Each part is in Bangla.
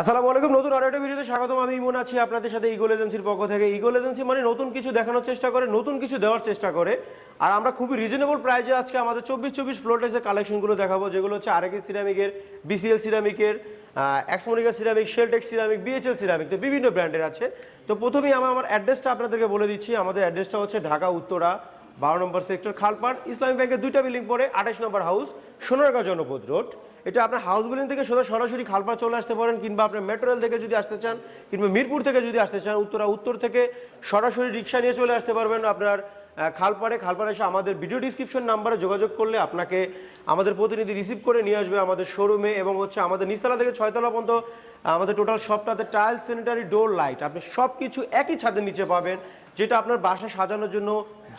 আসসালামু আলাইকুম, নতুন আরও একটা ভিডিওতে স্বাগতম। আমি ইমন আছি আপনাদের সাথে ইগল এজেন্সির পক্ষ থেকে। ইগল এজেন্সি মানে নতুন কিছু দেখানোর চেষ্টা করে, নতুন কিছু দেওয়ার চেষ্টা করে। আর আমরা খুবই রিজনেবল প্রাইসে আজকে আমাদের চব্বিশ চব্বিশ ফ্লোটেসের কালেকশনগুলো দেখাবো, যেগুলো হচ্ছে আরেকে সিরামিকের বিসিএল সিরামিকের এক্সমোনিকা ceramic Sheltech ceramic BHL ceramic তো বিভিন্ন ব্র্যান্ডের আছে। তো প্রথমেই আমি আমার অ্যাড্রেসটা আপনাদেরকে বলে দিচ্ছি। আমাদের অ্যাড্রেসটা হচ্ছে ঢাকা, উত্তরা, বারো নম্বর সেক্টর খালপাট ইসলামী ব্যাংকের দুইটা বিল্ডিং পরে আঠাশ নম্বর হাউস সোনারগাঁও জনপদ রোড এটা আপনার হাউস বিল্ডিং থেকে সোজা সরাসরি খালপাট চলে আসতে পারেন, কিংবা আপনার মেট্রো রেল থেকে যদি আসতে চান, কিংবা মিরপুর থেকে যদি আসতে চান, উত্তরা, উত্তর থেকে সরাসরি রিক্সা নিয়ে চলে আসতে পারবেন আপনার খালপাড়ে। খালপাড়ে এসে আমাদের ভিডিও ডিসক্রিপশন নাম্বারে যোগাযোগ করলে আপনাকে আমাদের প্রতিনিধি রিসিভ করে নিয়ে আসবে আমাদের শোরুমে এবং হচ্ছে আমাদের নিচতলা থেকে ছয়তলা পর্যন্ত, আমাদের টোটাল সবটাতে টাইলস স্যানিটারি ডোর লাইট আপনি সব কিছু একই ছাদের নিচে পাবেন, যেটা আপনার বাসা সাজানোর জন্য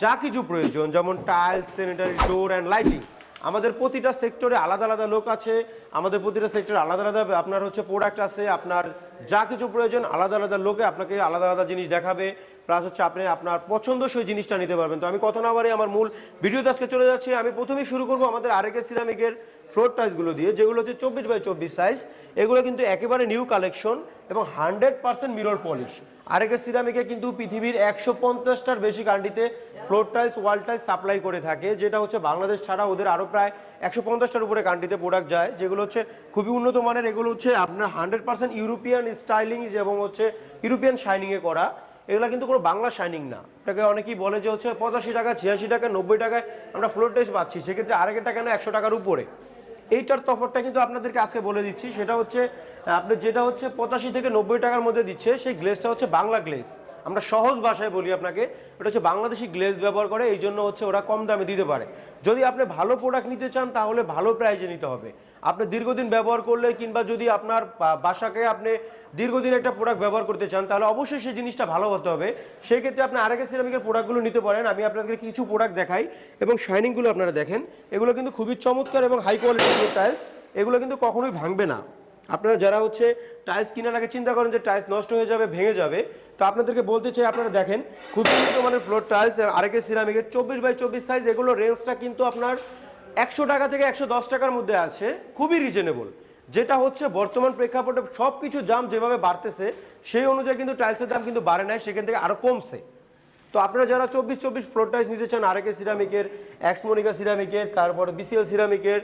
যা কিছু প্রয়োজন, যেমন tiles sanitary door and lighting আমাদের প্রতিটা সেক্টরে আলাদা আলাদা লোক আছে, আমাদের প্রতিটা সেক্টরে আলাদা আলাদা আপনার হচ্ছে প্রোডাক্ট আছে, আপনার যা কিছু প্রয়োজন আলাদা আলাদা লোকে আপনাকে আলাদা আলাদা জিনিস দেখাবে প্লাস হচ্ছে আপনি আপনার পছন্দসই জিনিসটা নিতে পারবেন। তো আমি কত না আমার মূল ভিডিওতে আজকে চলে যাচ্ছি। আমি প্রথমেই শুরু করব আমাদের আরেকের সিরামিকের ফ্লোর টাইলসগুলো দিয়ে, যেগুলো হচ্ছে চব্বিশ বাই চব্বিশ সাইজ এগুলো কিন্তু একেবারে নিউ কালেকশন এবং hundred percent mirror polish RAK সিরামিকে কিন্তু পৃথিবীর একশো পঞ্চাশটার বেশি কান্ট্রিতে floor tiles wall tiles supply করে থাকে, যেটা হচ্ছে বাংলাদেশ ছাড়া ওদের আরও প্রায় একশো পঞ্চাশটার উপরে কান্ট্রিতে প্রোডাক্ট যায়, যেগুলো হচ্ছে খুবই উন্নত মানের, এগুলো হচ্ছে আপনার হান্ড্রেড পার্সেন্ট ইউরোপিয়ান স্টাইলিং এবং হচ্ছে ইউরোপিয়ান শাইনিংয়ে করা। এগুলো কিন্তু কোনো বাংলা শাইনিং না। এটাকে অনেকেই বলে যে হচ্ছে পঁচাশি টাকা, ছিয়াশি টাকা, নব্বই টাকায় আমরা ফ্লোর টাইলস পাচ্ছি, সেক্ষেত্রে আরেকটা কেন একশো টাকার উপরে? এইটার তফরটা কিন্তু আপনাদেরকে আজকে বলে দিচ্ছি। সেটা হচ্ছে, আপনি যেটা হচ্ছে পঁচাশি থেকে নব্বই টাকার মধ্যে দিচ্ছে, সেই গ্লেসটা হচ্ছে বাংলা গ্লেজ আমরা সহজ ভাষায় বলি আপনাকে, এটা হচ্ছে বাংলাদেশি গ্লেজ ব্যবহার করে, এই জন্য হচ্ছে ওরা কম দামে দিতে পারে। যদি আপনি ভালো প্রোডাক্ট নিতে চান, তাহলে ভালো প্রাইজে নিতে হবে। আপনি দীর্ঘদিন ব্যবহার করলে কিংবা যদি আপনার বাসাকে আপনি দীর্ঘদিন একটা প্রোডাক্ট ব্যবহার করতে চান, তাহলে অবশ্যই সেই জিনিসটা ভালো হতে হবে। সেই ক্ষেত্রে আপনি আরেকে সিরামিকের প্রোডাক্টগুলো নিতে পারেন, আমি আপনাদের কিছু প্রোডাক্ট দেখাই এবং শাইনিংগুলো আপনারা দেখেন। এগুলো কিন্তু খুবই চমৎকার এবং হাই কোয়ালিটির টাইলস এগুলো কিন্তু কখনোই ভাঙবে না। আপনারা যারা হচ্ছে টাইলস কেনার আগে চিন্তা করেন যে টাইলস নষ্ট হয়ে যাবে, ভেঙে যাবে, তো আপনাদেরকে বলতে চাই, আপনারা দেখেন খুব উন্নত মানের ফ্লোর টাইলস আরেকে সিরামিকের চব্বিশ বাই চব্বিশ সাইজ এগুলো রেঞ্জটা কিন্তু আপনার একশো টাকা থেকে একশো দশ টাকার মধ্যে আছে, খুবই রিজনেবল যেটা হচ্ছে বর্তমান প্রেক্ষাপটে সব কিছু দাম যেভাবে বাড়তেছে, সেই অনুযায়ী কিন্তু টাইলসের দাম কিন্তু বাড়ে নাই, সেখান থেকে আরও কমছে। তো আপনারা যারা চব্বিশ চব্বিশ ফ্লোর টাইলস নিতে চান, আরেকে সিরামিকের এক্সমোনিকা সিরামিকের তারপর বিসিএল সিরামিকের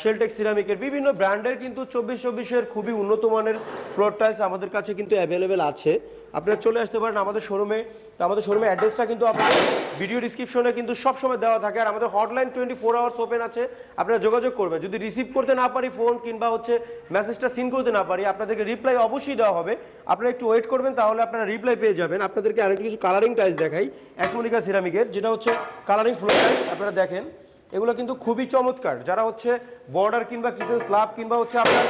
শেলটেক সিরামিকের বিভিন্ন ব্র্যান্ডের কিন্তু চব্বিশ চব্বিশের খুবই উন্নত মানের ফ্লোর টাইলস আমাদের কাছে কিন্তু অ্যাভেলেবেল আছে। আপনারা চলে আসতে পারেন আমাদের শোরুমে তো আমাদের শোরুমে অ্যাড্রেসটা কিন্তু আপনাদের ভিডিও ডিসক্রিপশনে কিন্তু সবসময় দেওয়া থাকে। আর আমাদের hotline twenty four hours open আছে। আপনারা যোগাযোগ করবেন। যদি রিসিভ করতে না পারি ফোন কিংবা হচ্ছে মেসেজটা সিন করতে না পারি, আপনাদেরকে রিপ্লাই অবশ্যই দেওয়া হবে। আপনারা একটু ওয়েট করবেন, তাহলে আপনারা রিপ্লাই পেয়ে যাবেন। আপনাদেরকে আরেকটু কিছু কালারিং টাইলস দেখাই। এক্সমোনিকা সিরামিকের যেটা হচ্ছে কালারিং ফ্লোর টাইলস আপনারা দেখেন। এগুলো কিন্তু খুবই চমৎকার। যারা হচ্ছে বর্ডার কিংবা কিচেন স্ল্যাব কিংবা হচ্ছে আপনার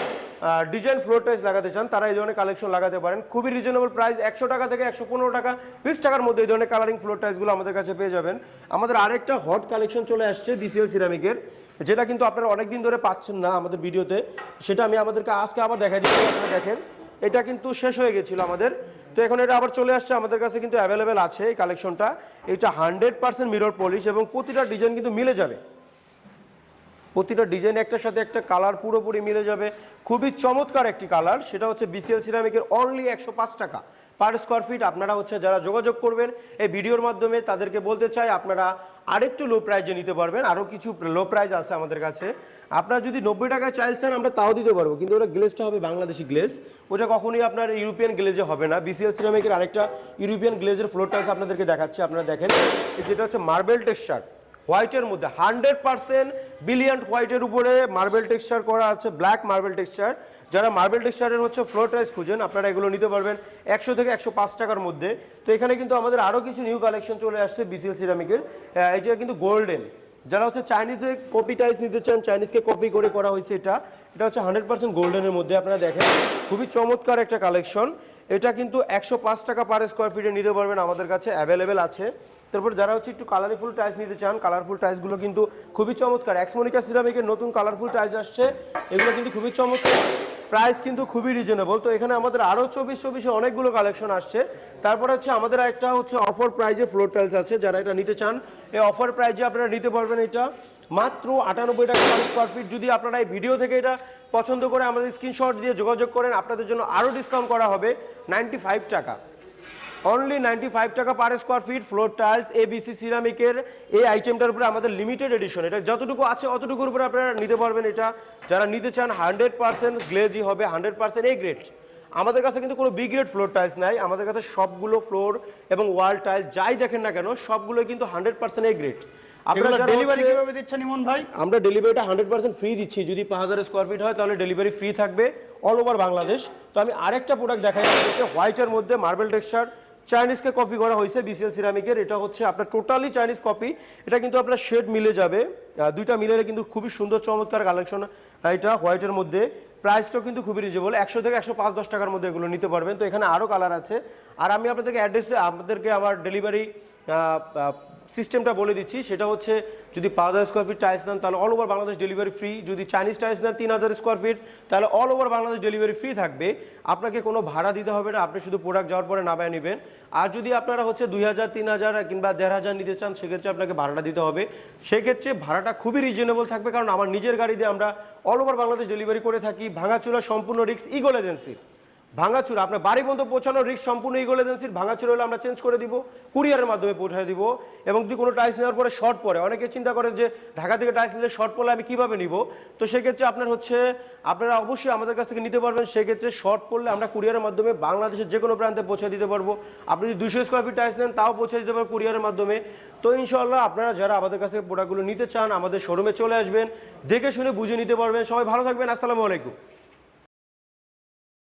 ডিজাইন ফ্লোর টাইলস লাগাতে চান, তারা এই ধরনের কালেকশন লাগাতে পারেন। খুবই রিজনেবল প্রাইস একশো টাকা থেকে একশো পনেরো টাকা, বিশ টাকার মধ্যে এই ধরনের কালারিং ফ্লোর টাইলসগুলো আমাদের কাছে পেয়ে যাবেন। আমাদের আরেকটা হট কালেকশন চলে আসছে বিসিএল সিরামিকের যেটা কিন্তু আপনারা অনেকদিন ধরে পাচ্ছেন না আমাদের ভিডিওতে সেটা আমি আমাদেরকে আজকে আবার দেখা দিচ্ছি, আপনারা দেখেন। এটা কিন্তু শেষ হয়ে গেছিল আমাদের। তো এখন এটা আবার চলে আসছে, আমাদের কাছে কিন্তু অ্যাভেলেবেল আছে এই কালেকশনটা এটা হান্ড্রেড পার্সেন্ট মিরর পলিশ এবং প্রতিটা ডিজাইন কিন্তু মিলে যাবে। প্রতিটা ডিজাইন একটার সাথে একটা কালার পুরোপুরি মিলে যাবে। খুবই চমৎকার একটি কালার সেটা হচ্ছে বিসিএল সিরামিকের অনলি একশো পাঁচ টাকা। পার স্কোয়ার ফিট আপনারা হচ্ছে যারা যোগাযোগ করবেন, এই ভিডিওর মাধ্যমে তাদেরকে বলতে চাই, আপনারা আরেকটু লো প্রাইজে নিতে পারবেন আরও কিছু লো প্রাইজ আছে আমাদের কাছে। আপনারা যদি নব্বই টাকায় চাইছেন আমরা তাও দিতে পারব, কিন্তু ওটা গ্লেজটা হবে বাংলাদেশি গ্লেজ ওটা কখনোই আপনার ইউরোপিয়ান গ্লেজে হবে না। বিসিএল সিরামিকের আরেকটা ইউরোপিয়ান গ্লেজের ফ্লোর টাইলস আপনাদেরকে দেখাচ্ছি, আপনারা দেখেন। যেটা হচ্ছে মার্বেল টেক্সচার হোয়াইটের মধ্যে হান্ড্রেড পার্সেন্ট বিলিয়ন হোয়াইটের উপরে মার্বেল টেক্সচার করা আছে ব্ল্যাক মার্বেল টেক্সচার যারা মার্বেল টেক্সচারের হচ্ছে ফ্লোর টাইলস খুঁজেন, আপনারা এগুলো নিতে পারবেন একশো থেকে একশো পাঁচ টাকার মধ্যে। তো এখানে কিন্তু আমাদের আরও কিছু নিউ কালেকশন চলে আসছে বিসিএল সিরামিকের এটা কিন্তু গোল্ডেন যারা হচ্ছে চাইনিজে কপি টাইলস নিতে চান চাইনিজকে কপি করে করা হয়েছে এটা। এটা হচ্ছে হান্ড্রেড পার্সেন্ট গোল্ডেনের মধ্যে আপনারা দেখেন। খুবই চমৎকার একটা কালেকশন এটা কিন্তু একশো পাঁচ টাকা পার স্কোয়ার ফিটে নিতে পারবেন আমাদের কাছে অ্যাভেলেবেল আছে। তারপর যারা হচ্ছে একটু কালারফুল টাইলস নিতে চান কালারফুল টাইলসগুলো কিন্তু খুবই চমৎকার। এক্সমোনিকা সিরামিকের নতুন কালারফুল টাইলস আসছে। এগুলো কিন্তু খুবই চমৎকার। প্রাইস কিন্তু খুবই রিজনেবল তো এখানে আমাদের আরও চব্বিশ চব্বিশে অনেকগুলো কালেকশন আসছে। তারপরে হচ্ছে আমাদের একটা হচ্ছে অফার প্রাইজে ফ্লোর টাইলস আছে, যারা এটা নিতে চান। এই অফার প্রাইজে আপনারা নিতে পারবেন এটা মাত্র আটানব্বই টাকা পার স্কোয়ার ফিট যদি আপনারা এই ভিডিও থেকে এটা পছন্দ করে আমাদের স্ক্রিনশট দিয়ে যোগাযোগ করেন, আপনাদের জন্য আরও ডিসকাউন্ট করা হবে নাইনটি ফাইভ টাকা। অনলি নাইনটি ফাইভ টাকা per square feet floor tiles ABC সিরামিকের এই আইটেমটার উপরে আমাদের লিমিটেড এডিশন এটা যতটুকু আছে অতটুকুর উপরে আপনারা নিতে পারবেন এটা। যারা নিতে চান হান্ড্রেড পার্সেন্ট গ্লেজি হবে হান্ড্রেড পার্সেন্ট এ গ্রেড আমাদের কাছে কিন্তু কোনো বি গ্রেড ফ্লোর টাইলস নাই। আমাদের কাছে সবগুলো ফ্লোর এবং ওয়াল টাইল যাই দেখেন না কেন সবগুলো কিন্তু হান্ড্রেড পার্সেন্ট এ গ্রেড আপনারা ডেলিভারি কীভাবে দিচ্ছেন ইমন ভাই? আমরা ডেলিভারিটা হান্ড্রেড পার্সেন্ট ফ্রি দিচ্ছি। যদি পাঁচ হাজার স্কোয়ার ফিট হয় তাহলে ডেলিভারি ফ্রি থাকবে অল ওভার বাংলাদেশ তো আমি আরেকটা প্রোডাক্ট দেখাই হোয়াইটের মধ্যে মার্বেল টেক্সচার চাইনিজকে কপি করা হয়েছে বিসিএল সিরামিকের এটা হচ্ছে আপনার টোটালি চাইনিজ কপি এটা কিন্তু আপনার শেড মিলে যাবে। দুইটা মিলে কিন্তু খুবই সুন্দর, চমৎকার কালেকশন এটা হোয়াইটের মধ্যে। প্রাইসটাও কিন্তু খুবই রিজনেবল একশো থেকে একশো পাঁচ, দশ টাকার মধ্যে এগুলো নিতে পারবেন। তো এখানে আরও কালার আছে। আর আমি আপনাদেরকে অ্যাড্রেসে আপনাদেরকে আমার ডেলিভারি সিস্টেমটা বলে দিচ্ছি। সেটা হচ্ছে, যদি পাঁচ হাজার স্কোয়ার ফিট টাইলস নেন, তাহলে all over Bangladesh delivery free যদি চাইনিজ টাইলস নেন, তিন হাজার স্কোয়ার ফিট তাহলে all over Bangladesh delivery free থাকবে। আপনাকে কোনো ভাড়া দিতে হবে না, আপনি শুধু প্রোডাক্ট যাওয়ার পরে নামায় নেবেন। আর যদি আপনারা হচ্ছে দুই হাজার, তিন হাজার কিংবা দেড় হাজার নিতে চান, সেক্ষেত্রে আপনাকে ভাড়াটা দিতে হবে। সেক্ষেত্রে ভাড়াটা খুবই রিজনেবল থাকবে, কারণ আমার নিজের গাড়ি দিয়ে আমরা অল ওভার বাংলাদেশ ডেলিভারি করে থাকি। ভাঙাচুরা সম্পূর্ণ রিক্স ইগল এজেন্সির ভাঙাচুরা, আপনার বাড়ি পর্যন্ত পৌঁছানোর রিস্ক সম্পূর্ণ ইগল এজেন্সির ভাঙাচুরা হলে আমরা চেঞ্জ করে দিব কুরিয়ারের মাধ্যমে পৌঁছায় দিব এবং যদি কোনো টাইলস নেওয়ার পরে শর্ট পড়ে, অনেকে চিন্তা করেন যে ঢাকা থেকে টাইলস নিলে শর্ট পড়লে আমি কীভাবে নিব? তো সেক্ষেত্রে আপনার হচ্ছে, আপনারা অবশ্যই আমাদের কাছ থেকে নিতে পারবেন, সেক্ষেত্রে শর্ট পড়লে আমরা কুরিয়ারের মাধ্যমে বাংলাদেশের যে কোনো প্রান্তে পৌঁছে দিতে পারব। আপনি যদি দুশো স্কোয়ার ফিট টাইলস নেন, তাও পৌঁছে দিতে পারব কুরিয়ারের মাধ্যমে। তো ইনশাল্লাহ আপনারা যারা আমাদের কাছ থেকে প্রোডাক্টগুলো নিতে চান, আমাদের শোরুমে চলে আসবেন, দেখে শুনে বুঝে নিতে পারবেন। সবাই ভালো থাকবেন, আসসালামু আলাইকুম।